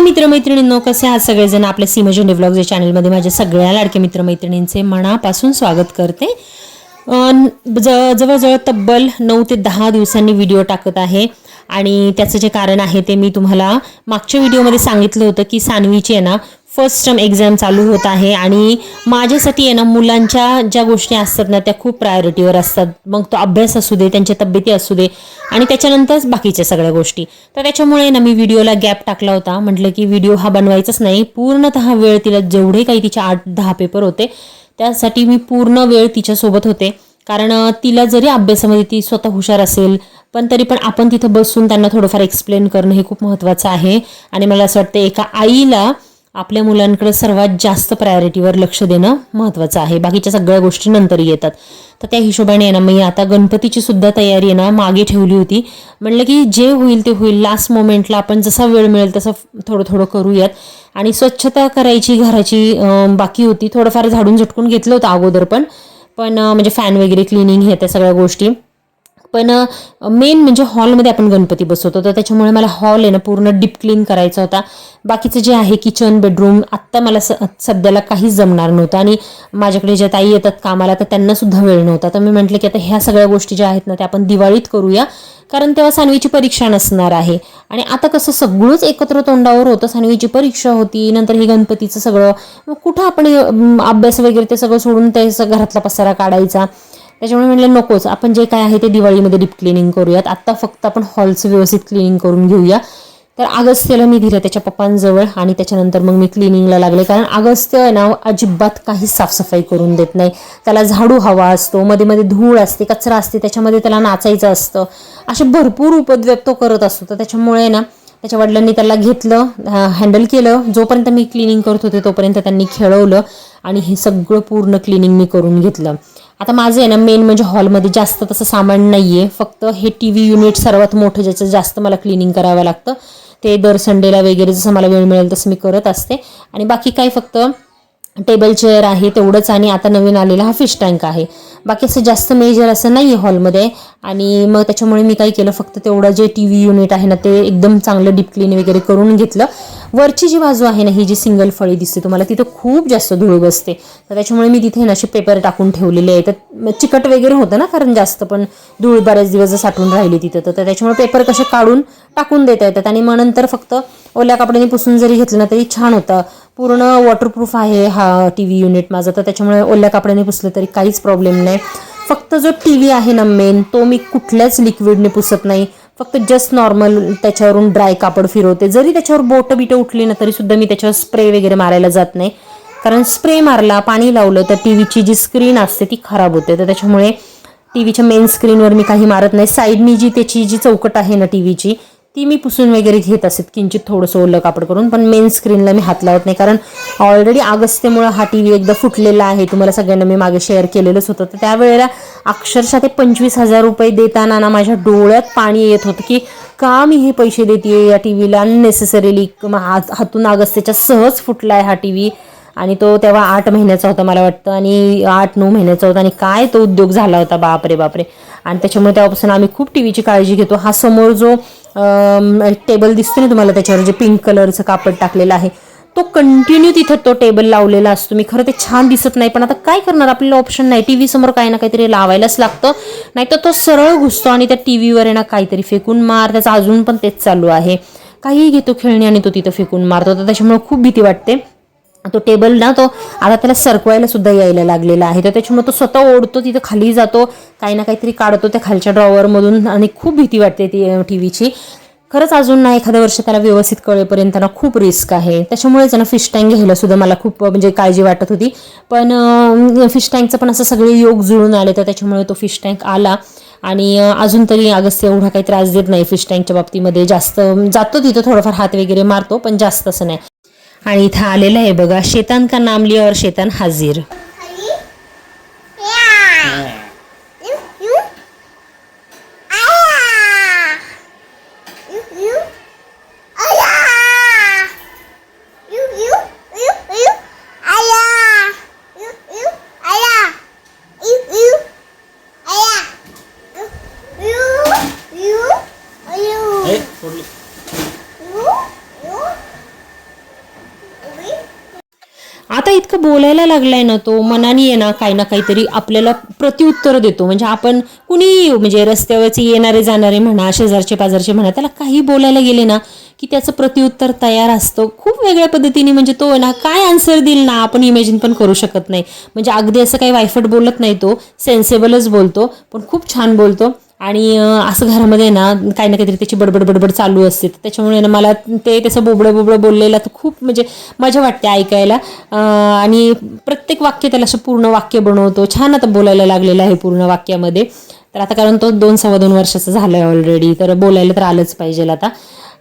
हाय मित्रमैत्रिणींनो कसे आहात सगळेजण? आपल्या सीमा झेंडे ब्लॉग या चॅनलमध्ये माझ्या सगळ्या लाडक्या मित्रमैत्रिणींचे मनापासून स्वागत करते. ज जवळजवळ तब्बल नऊ ते दहा दिवसांनी व्हिडिओ टाकत आहे. आणि त्याचं जे कारण आहे ते मी तुम्हाला मागच्या व्हिडिओमध्ये सांगितलं होतं की सानवीची आहे ना फर्स्ट टर्म एक्झाम चालू होत आहे आणि माझ्यासाठी आहे ना मुलांच्या ज्या गोष्टी असतात ना त्या खूप प्रायोरिटीवर असतात. मग तो अभ्यास असू दे त्यांच्या तब्येती असू दे आणि त्याच्यानंतरच बाकीच्या सगळ्या गोष्टी. तर त्याच्यामुळे ना मी व्हिडिओला गॅप टाकला होता. म्हटलं की व्हिडिओ हा बनवायचाच नाही. पूर्णतः वेळ तिला जेवढे काही तिचे आठ दहा पेपर होते त्यासाठी मी पूर्ण वेळ तिच्यासोबत होते. कारण तिला जरी अभ्यासामध्ये ती स्वतः हुशार असेल पण तरी पण आपण तिथं बसून त्यांना थोडंफार एक्सप्लेन करणं हे खूप महत्त्वाचं आहे. आणि मला असं वाटतं एका आईला आपल्या मुलांकडे सर्वात जास्त प्रायोरिटीवर लक्ष देणं महत्त्वाचं आहे. बाकीच्या सगळ्या गोष्टी नंतर येतात. तर त्या हिशोबाने आहे ना मी आता गणपतीची सुद्धा तयारी आहे ना मागे ठेवली होती. म्हणलं की जे होईल ते होईल. लास्ट मोमेंटला आपण जसा वेळ मिळेल तसं थोडं थोडं करूयात. आणि स्वच्छता करायची घराची बाकी होती. थोडंफार झाडून झटकून घेतलं होतं अगोदर पण. पण म्हणजे फॅन वगैरे क्लिनिंग हे त्या सगळ्या गोष्टी. पण मेन म्हणजे हॉलमध्ये आपण गणपती बसवतो. तर त्याच्यामुळे मला हॉल आहे ना पूर्ण डीप क्लीन करायचा होता. बाकीचं जे आहे किचन बेडरूम आत्ता मला स सध्याला काहीच जमणार नव्हतं. आणि माझ्याकडे ज्या ताई येतात कामाला तर त्यांनासुद्धा वेळ नव्हता. तर मी म्हटलं की आता ह्या सगळ्या गोष्टी ज्या आहेत ना त्या आपण दिवाळीत करूया. कारण तेव्हा सानवीची परीक्षा नसणार आहे. आणि आता कसं सगळंच एकत्र तोंडावर होतं. सानवीची परीक्षा होती नंतर हे गणपतीचं सगळं. कुठं आपण अभ्यास वगैरे ते सगळं सोडून ते घरातला पसारा काढायचा? त्याच्यामुळे म्हटलं नकोच. आपण जे काय आहे ते दिवाळीमध्ये डीप क्लिनिंग करूयात. आत्ता फक्त आपण हॉलचं व्यवस्थित क्लिनिंग करून घेऊया. तर अगस्त्यला मी दिलं त्याच्या पप्पांजवळ आणि त्याच्यानंतर मग मी क्लिनिंगला लागले. कारण अगस्त्य आहे ना अजिबात काही साफसफाई करून देत नाही. त्याला झाडू हवा असतो मध्ये मध्ये धूळ असते कचरा असते त्याच्यामध्ये त्याला नाचायचं असतं. असे भरपूर उपद्व्याप तो करत असतो. तर त्याच्यामुळे ना त्याच्या वडिलांनी त्याला घेतलं हँडल केलं. जोपर्यंत मी क्लिनिंग करत होते तोपर्यंत त्यांनी खेळवलं आणि हे सगळं पूर्ण क्लिनिंग मी करून घेतलं. आता माझं आहे ना मेन म्हणजे हॉलमध्ये जास्त तसं सामान नाही आहे फक्त हे टी व्ही युनिट सर्वात मोठं ज्याचं जास्त मला क्लिनिंग करावं लागतं ते दर संडेला वगैरे जसं मला वेळ मिळेल तसं मी करत असते. आणि बाकी काय फक्त टेबल चेअर आहे तेवढंच आणि आता नवीन आलेला हा फिश टँक आहे. बाकी असं जास्त मेजर असं नाही आहे हॉलमध्ये आणि मग त्याच्यामुळे मी काय केलं फक्त तेवढं जे टी व्ही युनिट आहे ना ते एकदम चांगलं डीप क्लीन वगैरे करून घेतलं. वरची जी बाजू आहे ना ही जी सिंगल फळी दिसते तुम्हाला तिथं खूप जास्त धूळ बसते. तर त्याच्यामुळे मी तिथे ना असे पेपर टाकून ठेवलेले आहे तर चिकट वगैरे होतं ना कारण जास्त पण धूळ बऱ्याच दिवस साठून राहिली तिथं. तर त्याच्यामुळे पेपर कसे काढून टाकून देता येतात. आणि मग नंतर फक्त ओल्या कपड्याने पुसून जरी घेतलं ना तरी छान होतं. पूर्ण वॉटरप्रूफ आहे हा टी व्ही युनिट माझा. तर त्याच्यामुळे ओल्या कपड्याने पुसलं तरी काहीच प्रॉब्लेम नाही. फक्त जो टी व्ही आहे ना मेन तो मी कुठल्याच लिक्विडने पुसत नाही. फक्त जस्ट नॉर्मल त्याच्यावरून ड्राय कापड फिरवते. जरी त्याच्यावर बोटं बिटं उठली ना तरीसुद्धा मी त्याच्यावर स्प्रे वगैरे मारायला जात नाही. कारण स्प्रे मारला पाणी लावलं तर टी व्हीची जी स्क्रीन असते ती खराब होते. तर त्याच्यामुळे टी व्हीच्या मेन स्क्रीनवर मी काही मारत नाही. साईडनी जी त्याची जी चौकट आहे ना टी व्हीची ती मी पुसून वगैरे घेत असेल. किंचित थोडंसं ओलं कापड करून पण मेन स्क्रीनला मी हात लावत नाही. कारण ऑलरेडी अगस्त्यामुळं हा टी व्ही एकदा फुटलेला आहे. तुम्हाला सगळ्यांना मी मागे शेअर केलेलंच होतं. तर त्यावेळेला अक्षरशः ते पंचवीस हजार रुपये देताना ना माझ्या डोळ्यात पाणी येत होतं की का मी हे पैसे देते या टी व्हीला अननेसेसरीली हातून अगस्त्यच्या सहज फुटला आहे हा टी व्ही आणि तो तेव्हा आठ महिन्याचा होता मला वाटतं. आणि आठ नऊ महिन्याचा होता. आणि काय तो उद्योग झाला होता. बापरे बापरे. आणि त्याच्यामुळे तेव्हापासून आम्ही खूप टी व्हीची काळजी घेतो. हा समोर जो टेबल दिसतो ना तुम्हाला त्याच्यावर जे पिंक कलरचं कापड टाकलेलं आहे. तो कंटिन्यू तिथं तो टेबल लावलेला असतो. मी खरं ते छान दिसत नाही पण आता काय करणार? आपल्याला ऑप्शन नाही. टी व्ही समोर काही ना काहीतरी लावायलाच लागतं. नाही तर तो सरळ घुसतो आणि त्या टी व्हीवर आहे ना काहीतरी फेकून मार. त्याचं अजून पण तेच चालू आहे. काहीही घेतो खेळणी आणि तो तिथं फेकून मारतो. तर त्याच्यामुळे खूप भीती वाटते. तो टेबल ना तो आता त्याला सरकवायला सुद्धा यायला लागलेला आहे. तर त्याच्यामुळे तो स्वतः ओढतो तिथं खाली जातो काही ना काहीतरी काढतो त्या खालच्या ड्रॉवरमधून आणि खूप भीती वाटते ती टी व्हीची खरंच अजून ना एखाद्या वर्ष त्याला व्यवस्थित कळेपर्यंत ना खूप रिस्क आहे. त्याच्यामुळेच ना फिश टँक घ्यायला सुद्धा मला खूप म्हणजे काळजी वाटत होती. पण फिश टँकचं पण असं सगळे योग जुळून आले तर त्याच्यामुळे तो फिश टँक आला. आणि अजून तरी अगस्त्य एवढा काही त्रास देत नाही फिश टँकच्या बाबतीमध्ये. जास्त जातो तिथं थोडंफार हात वगैरे मारतो पण जास्त असं नाही. आणि इथं आलेलं आहे बघा शेतान का नाम लिया और शेतान हाजीर. बोलायला लागलाय ना तो मनाने ये ना काही ना काहीतरी आपल्याला प्रत्युत्तर देतो. म्हणजे आपण कुणी म्हणजे रस्त्यावरचे येणारे जाणारे म्हणा शेजारचे पाजारचे म्हणा त्याला काही बोलायला गेले ना की त्याचं प्रत्युत्तर तयार असतं. खूप वेगळ्या पद्धतीने म्हणजे तो आहे ना काय आन्सर देईल ना आपण इमॅजिन पण करू शकत नाही. म्हणजे अगदी असं काही वायफट बोलत नाही तो सेन्सेबलच बोलतो पण खूप छान बोलतो. आणि असं घरामध्ये ना काही ना काहीतरी त्याची बडबड बडबड चालू असते. त्याच्यामुळे ना मला ते त्याचं बोबडं बोबडं बोललेलं तर खूप म्हणजे मजा वाटते ऐकायला. आणि प्रत्येक वाक्य त्याला असं पूर्ण वाक्य बनवतो. छान आता बोलायला लागलेलं आहे पूर्ण वाक्यामध्ये. तर आता कारण तो दोन सव्वा दोन वर्षाचा झाला आहे ऑलरेडी तर बोलायला तर आलंच पाहिजे आता.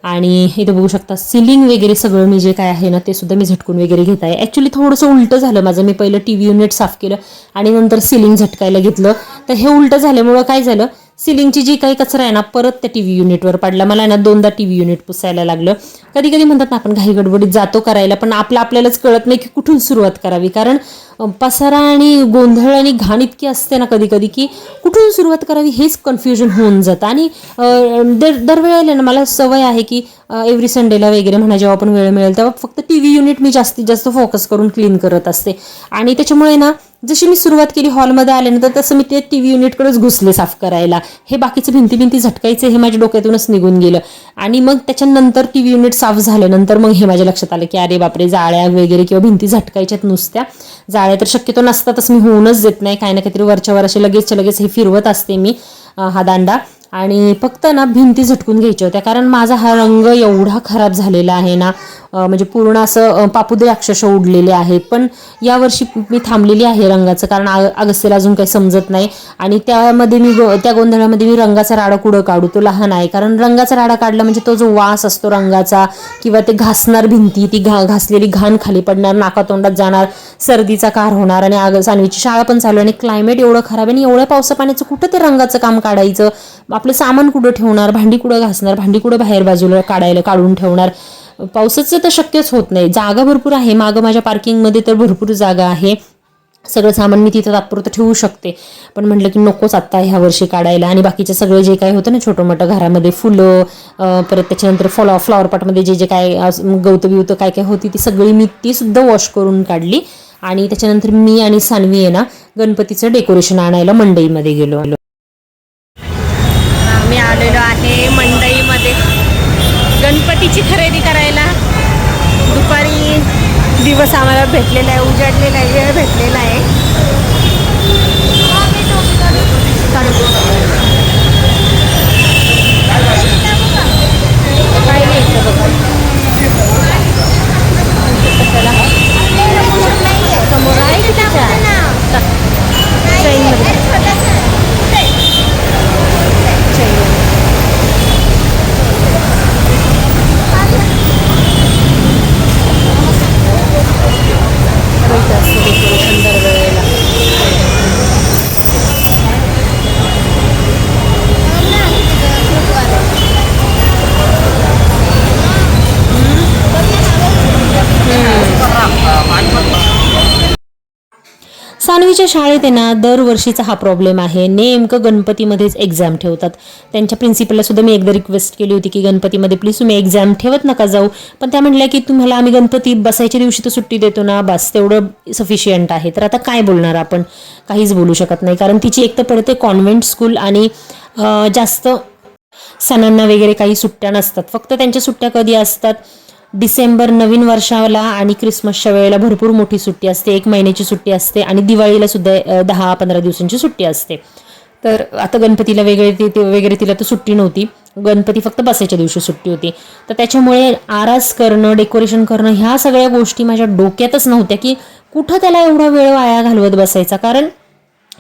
आणि इथे बघू शकता सिलिंग वगैरे सगळं मी जे काय आहे ना ते सुद्धा मी झटकून वगैरे घेत आहे. ॲक्च्युली थोडंसं उलटं झालं माझं. मी पहिलं टी व्ही युनिट साफ केलं आणि नंतर सिलिंग झटकायला घेतलं. तर हे उलटं झाल्यामुळं काय झालं सिलिंगची जी काही कचरा आहे ना परत त्या टी व्ही युनिटवर पडला. मला ना दोनदा टी व्ही युनिट पुसायला लागलं. कधी कधी म्हणतात ना आपण घाई गडबडीत जातो करायला पण आपलं आपल्यालाच कळत नाही की कुठून सुरुवात करावी. कारण पसारा आणि गोंधळ आणि घाण इतकी असते ना कधी कधी की कुठून सुरुवात करावी हेच कन्फ्युजन होऊन जातं. आणि दर दरवेळेला ना मला सवय आहे की एव्हरी संडेला वगैरे म्हणा जेव्हा पण वेळ मिळेल तेव्हा फक्त टी व्ही युनिट मी जास्तीत जास्त फोकस करून क्लीन करत असते. आणि त्याच्यामुळे ना जशी मी सुरुवात केली हॉलमध्ये आल्यानंतर तसं मी ते टी व्ही युनिटकडेच घुसले साफ करायला. हे बाकीचं भिंती भिंती झटकायचे हे माझ्या डोक्यातूनच निघून गेलं. आणि मग त्याच्यानंतर टी व्ही युनिट साफ झाल्यानंतर मग हे माझ्या लक्षात आलं की अरे बापरे जाळ्या वगैरे किंवा भिंती झटकायच्यात नुसत्या. जाळ्या तर शक्यतो नसतातच मी होऊनच देत नाही. काही ना काहीतरी वरच्या वर असे लगेचच्या लगेच हे फिरवत असते मी हा दांडा. आणि फक्त ना भिंती झटकून घ्यायच्या होत्या कारण माझा हा रंग एवढा खराब झालेला आहे ना म्हणजे पूर्ण असं पापुदे अक्षरशः उडलेले आहेत. पण यावर्षी मी थांबलेली आहे रंगाचं कारण आ- अगस्त्यला अजून काही समजत नाही. आणि त्यामध्ये मी त्या गोंधळामध्ये मी रंगाचा राडा कुठं काढू? तो लहान आहे. कारण रंगाचा राडा काढला म्हणजे तो जो वास असतो रंगाचा किंवा ते घासणार भिंती ती घा घासलेली घाण खाली पडणार नाकातोंडात जाणार सर्दीचा कार होणार आणि आग सानवीची शाळा पण चालू आहे. आणि क्लायमेट एवढं खराब आहे आणि एवढ्या पावसा पाण्याचं कुठं ते रंगाचं काम काढायचं? आपलं सामान कुठं ठेवणार? भांडी कुठं घासणार? भांडी कुठं बाहेर बाजूला काढायला काढून ठेवणार? पावसाचं तर शक्यच होत नाही. जागा भरपूर आहे. मागं माझ्या पार्किंगमध्ये तर भरपूर जागा आहे. सगळं सामान मी तिथं तात्पुरतं ठेवू शकते. पण म्हटलं की नकोच आत्ता ह्या वर्षी काढायला. आणि बाकीचे सगळं जे काय होतं ना छोटं मोठं घरामध्ये फुलं परत त्याच्यानंतर फॉलो फ्लॉवर पॉटमध्ये जे जे काय असं गवतं बिवतं काय काय होती ती सगळी मी ती सुद्धा वॉश करून काढली. आणि त्याच्यानंतर मी आणि सानवी आहे ना गणपतीचं डेकोरेशन आणायला मंडईमध्ये गेलो. आम्ही आलेलो आहे मंडईमध्ये. गणपतीची खरे दिवस आम्हाला भेटलेला आहे उजाडलेला आहे वेळ भेटलेला आहे काय घ्यायचं बघा समोर आहे की त्याच्या चैनमध्ये चैन करायचं असतं डेकोरेशन दरवेळेला सानवीच्या शाळेत आहे ना दरवर्षीचा हा प्रॉब्लेम आहे. नेमकं गणपतीमध्येच एक्झाम ठेवतात. त्यांच्या प्रिन्सिपलला सुद्धा मी एकदा रिक्वेस्ट केली होती की गणपतीमध्ये प्लीज तुम्ही एक्झाम ठेवत नका जाऊ. पण त्या म्हटल्या की तुम्हाला आम्ही गणपती बसायच्या दिवशी तर सुट्टी देतो ना बस तेवढं सफिशियंट आहे. तर आता काय बोलणार आपण? काहीच बोलू शकत नाही. कारण तिची एक तर पडते कॉन्व्हेंट स्कूल आणि जास्त सणांना वगैरे काही सुट्ट्या नसतात. फक्त त्यांच्या सुट्ट्या कधी असतात? डिसेंबर नवीन वर्षाला आणि क्रिसमसच्या वेळेला भरपूर मोठी सुट्टी असते. एक महिन्याची सुट्टी असते आणि दिवाळीला सुद्धा दहा पंधरा दिवसांची सुट्टी असते. तर आता गणपतीला वेगळे ते वगैरे तिला तर सुट्टी नव्हती. गणपती फक्त बसायच्या दिवशी सुट्टी होती. तर त्याच्यामुळे आरास करणं डेकोरेशन करणं ह्या सगळ्या गोष्टी माझ्या डोक्यातच नव्हत्या की कुठं त्याला एवढा वेळ वाया घालवत बसायचा. कारण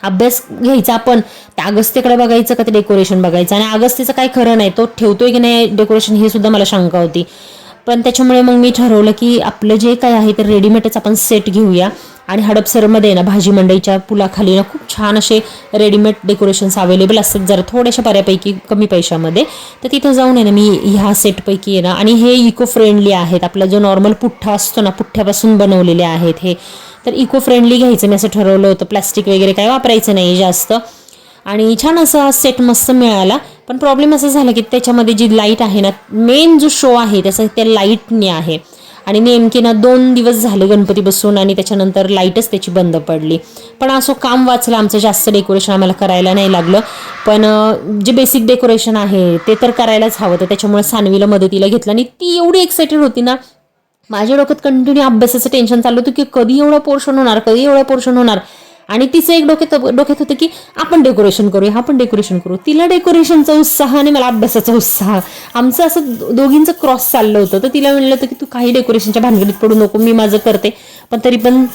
अभ्यास घ्यायचा आपण त्या अगस्त्यकडे बघायचं का ते डेकोरेशन बघायचं? आणि अगस्त्यचं काय खरं नाही तो ठेवतोय की नाही डेकोरेशन हे सुद्धा मला शंका होती. पण त्याच्यामुळे मग मी ठरवलं की आपलं जे काय आहे ते रेडीमेडच आपण सेट घेऊया. आणि हडपसरमध्ये ना भाजी मंडईच्या पुलाखाली ना खूप छान असे रेडीमेड डेकोरेशन्स अवेलेबल असतात जरा थोड्याशा बऱ्यापैकी कमी पैशामध्ये. तर तिथं जाऊन आहे ना मी ह्या सेटपैकी आहे ना आणि हे इको फ्रेंडली आहेत. आपला जो नॉर्मल पुठ्ठा असतो ना पुठ्ठ्यापासून बनवलेले आहेत हे. तर इको फ्रेंडली घ्यायचं. मी असं ठरवलं होतं प्लास्टिक वगैरे काय वापरायचं नाही जास्त. आणि छान असा सेट मस्त मिळाला. पण प्रॉब्लेम असा झाला की त्याच्यामध्ये जी लाइट आहे ना मेन जो शो आहे त्याचा त्या लाईटने आहे. आणि नेमके ना दोन दिवस झाले गणपती बसून आणि त्याच्यानंतर लाईटच त्याची बंद पडली. पण असं काम वाचलं आमचं जास्त डेकोरेशन आम्हाला करायला नाही लागलं. पण जे बेसिक डेकोरेशन आहे ते तर करायलाच हवं. तर त्याच्यामुळे सानवीला मदतीला घेतलं आणि ती एवढी एक्सायटेड होती ना माझ्या डोक्यात कंटिन्यू अभ्यासाचं टेन्शन चाललं होतं की कधी एवढं पोर्शन होणार कधी एवढं पोर्शन होणार. आणि तिचं एक डोक्यात डोक्यात होतं की आपण डेकोरेशन करूया आपण डेकोरेशन करू. तिला डेकोरेशनचा उत्साह आणि मला अभ्यासाचा उत्साह. आमचं असं दोघींचं क्रॉस चाललं होतं. तर तिला म्हणलं होतं की तू काही डेकोरेशनच्या भानगडीत पडू नको मी माझं करते. पण तरी पण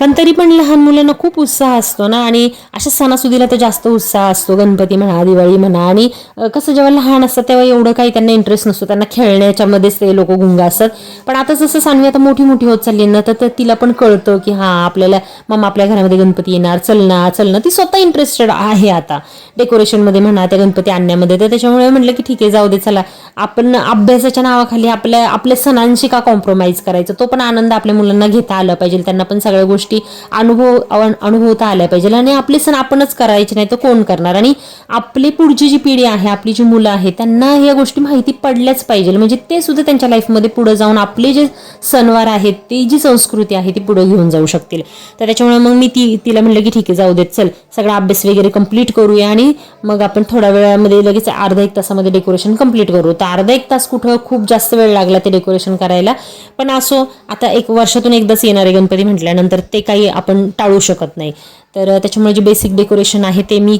पण तरी पण लहान मुलांना खूप उत्साह असतो ना? आणि अशा सणासुदीला तर जास्त उत्साह असतो. गणपती म्हणा दिवाळी म्हणा. आणि कसं जेव्हा लहान असतात तेव्हा एवढं काही त्यांना इंटरेस्ट नसतो. त्यांना खेळण्याच्यामध्येच ते लोक गुंग असतात. पण आता जसं सानवी आता मोठी मोठी होत चालली ना तर तिला पण कळतं की हां आपल्याला मग आपल्या घरामध्ये गणपती येणार चलना चलना ती स्वतः इंटरेस्टेड आहे आता. डेकोरेशनमध्ये म्हणा त्या गणपती आणण्यामध्ये. तर त्याच्यामुळे म्हटलं की ठीक आहे जाऊ दे चला. आपण अभ्यासाच्या नावाखाली आपल्या आपल्या सणांशी का कॉम्प्रोमाइज करायचं? तो पण आनंद आपल्या मुलांना घेता आला पाहिजे. त्यांना पण सगळ्या गोष्टी अनुभव अनुभवता आल्या पाहिजे. आणि आपले सण आपणच करायचे नाही तर कोण करणार? आणि आपली पुढची जी पिढी आहे आपली जी मुलं आहेत त्यांना या गोष्टी माहिती पडल्याच पाहिजे. म्हणजे ते सुद्धा त्यांच्या लाईफमध्ये पुढे जाऊन आपले जे सणवार आहेत ती जी संस्कृती आहे ती पुढे घेऊन जाऊ शकतील. तर त्याच्यामुळे मग मी ती तिला म्हणलं की ठीक आहे जाऊ देत चल. सगळा अभ्यास वगैरे कंप्लीट करूया आणि मग आपण थोड्या वेळामध्ये लगेच अर्धा एक तासामध्ये डेकोरेशन कंप्लीट करू. तर अर्धा एक तास कुठं खूप जास्त वेळ लागला ते डेकोरेशन करायला. पण असो आता एक वर्षातून एकदाच येणारे गणपती म्हटल्यानंतर ते काही आपण टाळू शकत नाही. तर त्याच्यामुळे जे बेसिक डेकोरेशन आहे ते मी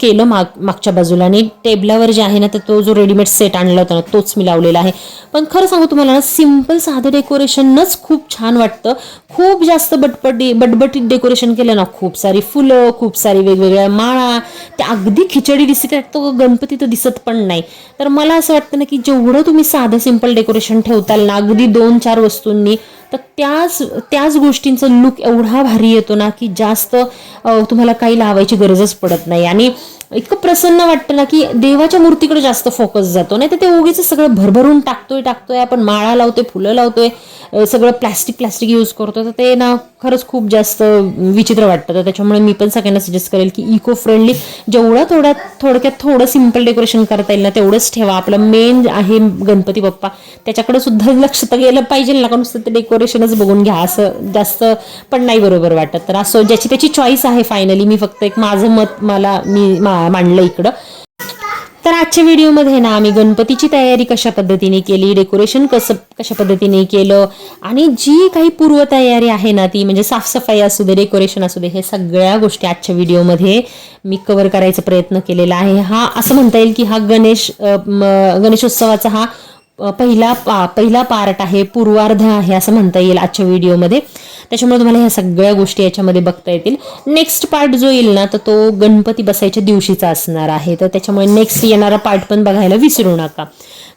केलं माग मागच्या बाजूला. आणि टेबलावर जे आहे ना तर तो जो रेडीमेड सेट आणला होता ना तोच मी लावलेला आहे. पण खरं सांगू तुम्हाला ना सिंपल साधं डेकोरेशनच खूप छान वाटतं. खूप जास्त बटपटी बटबटीत डेकोरेशन केलं ना खूप सारी फुलं खूप सारी वेगवेगळ्या माळा. त्या अगदी खिचडी दिसते तो गणपती तर दिसत पण नाही. तर मला असं वाटतं ना की जेवढं तुम्ही साधं सिंपल डेकोरेशन ठेवताल ना अगदी दोन चार वस्तूंनी तर त्याच त्याच गोष्टींचा लुक एवढा भारी येतो ना की जास्त तुम्हाला काही लावायची गरजच पडत नाही. आणि ini इतकं प्रसन्न वाटतं ना की देवाच्या मूर्तीकडे जास्त फोकस जातो. नाही तर ते उगीच सगळं भरभरून टाकतोय टाकतोय. आपण माळा लावतोय फुलं लावतोय सगळं प्लॅस्टिक प्लॅस्टिक यूज करतो तर ते ना खरंच खूप जास्त विचित्र वाटतं. तर त्याच्यामुळे मी पण सगळ्यांना सजेस्ट करेल की इको फ्रेंडली जेवढं थोड्या थोडक्यात थोडं सिंपल डेकोरेशन करता येईल ना तेवढंच ठेवा. आपलं मेन आहे गणपती बाप्पा. त्याच्याकडे सुद्धा लक्ष तर गेलं पाहिजे ना. का नुसतं ते डेकोरेशनच बघून घ्या. असं जास्त पण नाही बरोबर वाटत. तर असं ज्याची त्याची चॉईस आहे फायनली मी फक्त एक माझं मत मला मी मा- मांडलं इकडं. तर आजच्या व्हिडिओमध्ये ना आम्ही गणपतीची तयारी कशा पद्धतीने केली डेकोरेशन कसं कशा पद्धतीने केलं आणि जी काही पूर्वतयारी आहे ना ती म्हणजे साफसफाई असू दे डेकोरेशन असू दे हे सगळ्या गोष्टी आजच्या व्हिडिओमध्ये मी कव्हर करायचा प्रयत्न केलेला आहे. हा असं म्हणता येईल की हा गणेश गणेशोत्सवाचा हा पहिला पा पहिला पार्ट आहे पूर्वार्ध आहे असं म्हणता येईल आजच्या व्हिडिओमध्ये त्याच्यामुळे तुम्हाला ह्या सगळ्या गोष्टी याच्यामध्ये बघता येतील. नेक्स्ट पार्ट जो येईल ना तर तो गणपती बसायच्या दिवशीचा असणार आहे. तर त्याच्यामुळे नेक्स्ट येणारा पार्ट पण बघायला विसरू नका.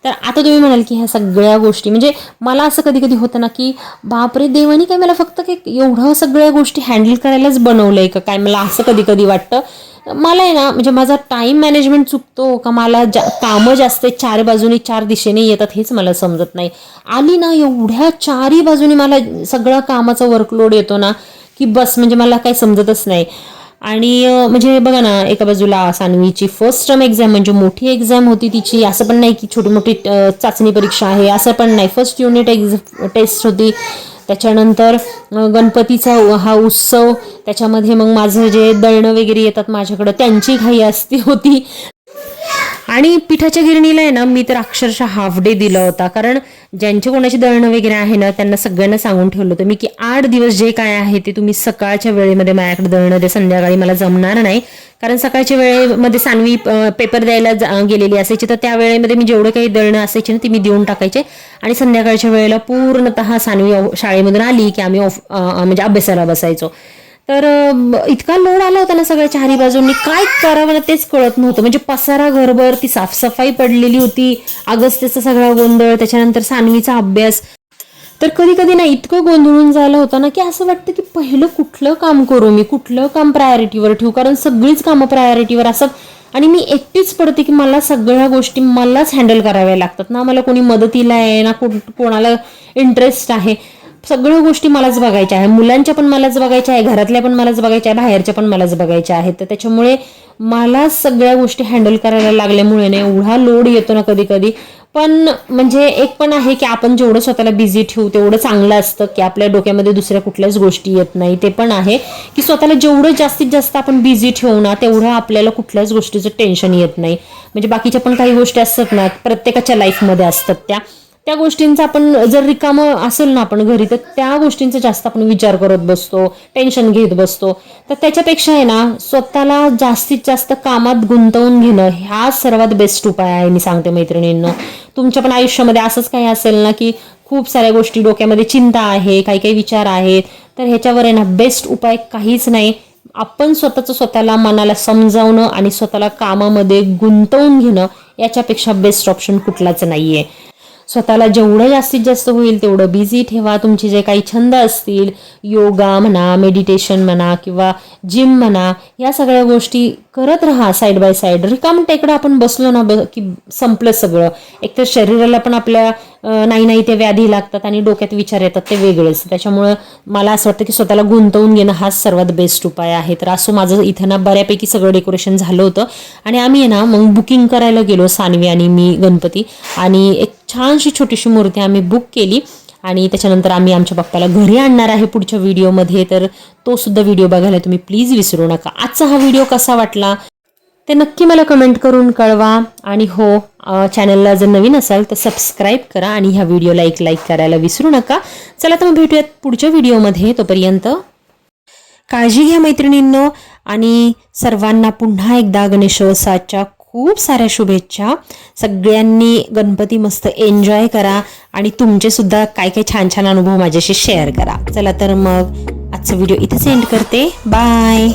तर आता तुम्ही म्हणाल की ह्या सगळ्या गोष्टी म्हणजे मला असं कधी कधी होतं ना की बापरे देवानी काय मला फक्त काय एवढं सगळ्या गोष्टी हँडल करायलाच बनवलं आहे का? काय मला असं कधी कधी वाटतं? मला आहे ना म्हणजे माझा टाईम मॅनेजमेंट चुकतो का मला जा कामं जास्त चार बाजूनी चार दिशेने येतात हेच मला समजत नाही. आली ना एवढ्या चारही बाजूनी मला सगळा कामाचा वर्कलोड येतो ना की बस म्हणजे मला काही समजतच नाही. आणि म्हणजे बघा ना एका बाजूला सानवीची फर्स्ट टर्म एक्झाम म्हणजे मोठी एक्झाम होती तिची असं पण नाही की छोटी मोठी चाचणी परीक्षा आहे असं पण नाही. फर्स्ट युनिट एक्झ टेस्ट होती. त्याच्यानंतर गणपतीचा हा उत्सव त्याच्यामध्ये मग माझं जे दळणं वगैरे येतात माझ्याकडं त्यांची घाई असती होती. आणि पिठाच्या गिरणीला आहे ना मी तर अक्षरशः हाफ डे दिला होता. कारण ज्यांचे कोणाची दळणं वगैरे आहे ना त्यांना सगळ्यांना सांगून ठेवलं होतं. मी की आठ दिवस जे काय आहे ते तुम्ही सकाळच्या वेळेमध्ये माझ्याकडे दळणं ते संध्याकाळी मला जमणार नाही. कारण सकाळच्या वेळेमध्ये सानवी पेपर द्यायला गेलेली असायची. तर त्या वेळेमध्ये मी जेवढं काही दळणं असायची ना ते मी देऊन टाकायचे. आणि संध्याकाळच्या वेळेला पूर्णतः सानवी शाळेमधून आली की आम्ही ऑफ म्हणजे अभ्यासाला बसायचो. तर इतका लोड आला होता ना सगळ्या चारी बाजूंनी काय करावं ना तेच कळत नव्हतं. म्हणजे पसारा घरभर ती साफसफाई पडलेली होती अगस्त्याचा सगळा गोंधळ त्याच्यानंतर सानवीचा अभ्यास. तर कधी कधी ना इतकं गोंधळून झालं होतं ना की असं वाटतं की पहिलं कुठलं काम करू मी कुठलं काम प्रायोरिटीवर ठेवू? कारण सगळीच कामं प्रायोरिटीवर असतात. आणि मी एकटीच पडते की मला सगळ्या गोष्टी मलाच हँडल कराव्या लागतात. ना मला कोणी मदतीला आहे ना कोणाला इंटरेस्ट आहे. सगळ्या गोष्टी मलाच बघायच्या आहे मुलांच्या पण मलाच बघायच्या आहे घरातल्या पण मलाच बघायच्या आहे बाहेरच्या पण मलाच बघायच्या आहेत. तर त्याच्यामुळे मला सगळ्या गोष्टी हँडल करायला लागल्यामुळे ना एवढा लोड येतो ना कधी कधी पण म्हणजे एक पण आहे की आपण जेवढं स्वतःला बिझी ठेवू तेवढं चांगलं असतं की आपल्या डोक्यामध्ये दुसऱ्या कुठल्याच गोष्टी येत नाही. ते पण आहे की स्वतःला जेवढं जास्तीत जास्त आपण बिझी ठेवू ना तेवढं आपल्याला कुठल्याच गोष्टीचं टेन्शन येत नाही. म्हणजे बाकीच्या पण काही गोष्टी असतात ना प्रत्येकाच्या लाईफमध्ये असतात त्या. त्या गोष्टींचा आपण जर रिकामं असेल ना आपण घरी तर त्या गोष्टींचा जास्त आपण विचार करत बसतो टेन्शन घेत बसतो. तर त्याच्यापेक्षा आहे ना स्वतःला जास्तीत जास्त कामात गुंतवून घेणं हा सर्वात बेस्ट उपाय आहे मी सांगते मैत्रिणींना. तुमच्या पण आयुष्यामध्ये असंच काही असेल ना की खूप साऱ्या गोष्टी डोक्यामध्ये चिंता आहे काही काही विचार आहेत तर ह्याच्यावर आहे ना बेस्ट उपाय काहीच नाही. आपण स्वतःचं स्वतःला मनाला समजावणं आणि स्वतःला कामामध्ये गुंतवून घेणं याच्यापेक्षा बेस्ट ऑप्शन कुठलाच नाहीये. स्वतःला जेवढं जास्तीत जास्त होईल तेवढं बिझी ठेवा. तुमचे जे काही छंद असतील योगा म्हणा मेडिटेशन म्हणा किंवा जिम म्हणा या सगळ्या गोष्टी करत राहा साईड बाय साईड रिकाम टेकडं आपण बसलो ना ब की संपलं सगळं. एकतर शरीराला पण आपल्या नाही नाही ते व्याधी लागतात आणि डोक्यात विचार येतात ते वेगळेच. त्याच्यामुळं मला असं वाटतं की स्वतःला गुंतवून घेणं हाच सर्वात बेस्ट उपाय आहे. तर असं माझं इथं ना बऱ्यापैकी सगळं डेकोरेशन झालं होतं. आणि आम्ही आहे ना मग बुकिंग करायला गेलो सानवी आणि मी गणपती. आणि एक छानशी छोटीशी मूर्ती आम्ही बुक केली. आणि त्याच्यानंतर आम्ही आमच्या बाप्पाला घरी आणणार आहे पुढच्या व्हिडिओमध्ये तर तो सुद्धा व्हिडिओ बघायला तुम्ही प्लीज विसरू नका. आजचा हा व्हिडिओ कसा वाटला? ते नक्की मला कमेंट करून कळवा. आणि हो चॅनलला जर नवीन असाल तर सबस्क्राईब करा आणि ह्या व्हिडिओला एक लाईक करायला विसरू नका. चला तर मग भेटूयात पुढच्या व्हिडिओमध्ये तोपर्यंत काळजी घ्या मैत्रिणींनो. आणि सर्वांना पुन्हा एकदा गणेशोत्सवाच्या खूप साऱ्या शुभेच्छा. सगळ्यांनी गणपती मस्त एन्जॉय करा आणि तुमचेसुद्धा काय काय छान छान अनुभव माझ्याशी शेअर करा. चला तर मग आजचा व्हिडिओ इथेच एंड करते. बाय